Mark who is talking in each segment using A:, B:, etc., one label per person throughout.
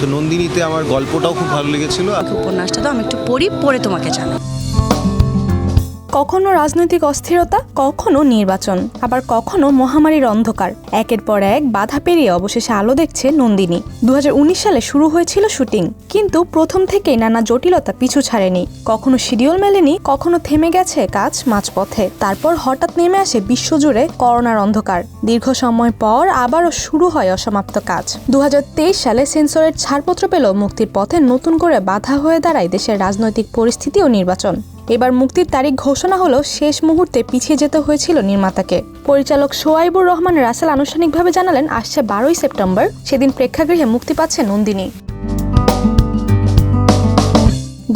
A: তো নন্দিনীতে আমার গল্পটাও খুব ভালো লেগেছিল।
B: উপন্যাসটা তো আমি একটু পড়ি, পরে তোমাকে জানাই
C: কখনো রাজনৈতিক অস্থিরতা, কখনো নির্বাচন, আবার কখনো মহামারীর অন্ধকার। একের পর এক বাধা পেরিয়ে অবশেষে আলো দেখছে নন্দিনী। দু হাজার উনিশ সালে শুরু হয়েছিল শুটিং, কিন্তু প্রথম থেকেই নানা জটিলতা পিছু ছাড়েনি। কখনো শিডিউল মেলেনি, কখনো থেমে গেছে কাজ মাঝপথে। তারপর হঠাৎ নেমে আসে বিশ্বজুড়ে করোনার অন্ধকার। দীর্ঘ সময় পর আবারও শুরু হয় অসমাপ্ত কাজ। দু হাজার তেইশ সালে সেন্সরের ছাড়পত্র পেল মুক্তির পথে নতুন করে বাধা হয়ে দাঁড়ায় দেশের রাজনৈতিক পরিস্থিতি ও নির্বাচন। এবার মুক্তির তারিখ ঘোষণা হলো শেষ মুহূর্তে পিছিয়ে যেতে হয়েছিল নির্মাতাকে। পরিচালক সোয়াইবুর রহমান রাসেল আনুষ্ঠানিকভাবে জানালেন, আসছে বারোই সেপ্টেম্বর, সেদিন প্রেক্ষাগৃহে মুক্তি পাচ্ছে নন্দিনী।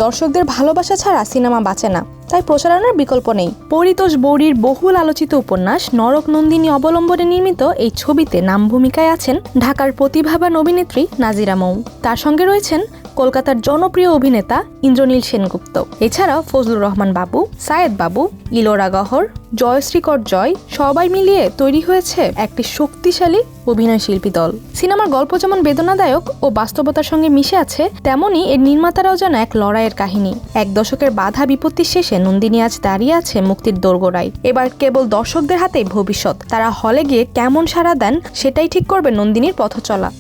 C: দর্শকদের ভালোবাসা ছাড়া সিনেমা বাঁচে না, তাই প্রচারণার বিকল্প নেই। পরিতোষ বৌরির বহুল আলোচিত উপন্যাস, নরক নন্দিনী অবলম্বনে নির্মিত এই ছবিতে নাম ভূমিকায় আছেন ঢাকার প্রতিভাবান অভিনেত্রী নাজিরা মৌ। তার সঙ্গে রয়েছেন কলকাতার জনপ্রিয় অভিনেতা ইন্দ্রনীল সেনগুপ্ত। এছাড়াও ফজলুর রহমান বাবু, সায়েদ বাবু, ইলোরা গহর, জয়শ্রীকর জয়, সবাই মিলিয়ে তৈরি হয়েছে একটি শক্তিশালী অভিনয় শিল্পী দল। সিনেমার গল্প যেমন বেদনাদায়ক ও বাস্তবতার সঙ্গে মিশে আছে তেমনই এর নির্মাতারাও যেন এক লড়াইয়ের কাহিনী। এক দশকের বাধা বিপত্তির শেষে নন্দিনী আজ দাঁড়িয়ে আছে মুক্তির দোরগোড়ায়। এবার কেবল দর্শকদের হাতেই ভবিষ্যৎ। তারা হলে গিয়ে কেমন সাড়া দেন, সেটাই ঠিক করবে নন্দিনীর পথ চলা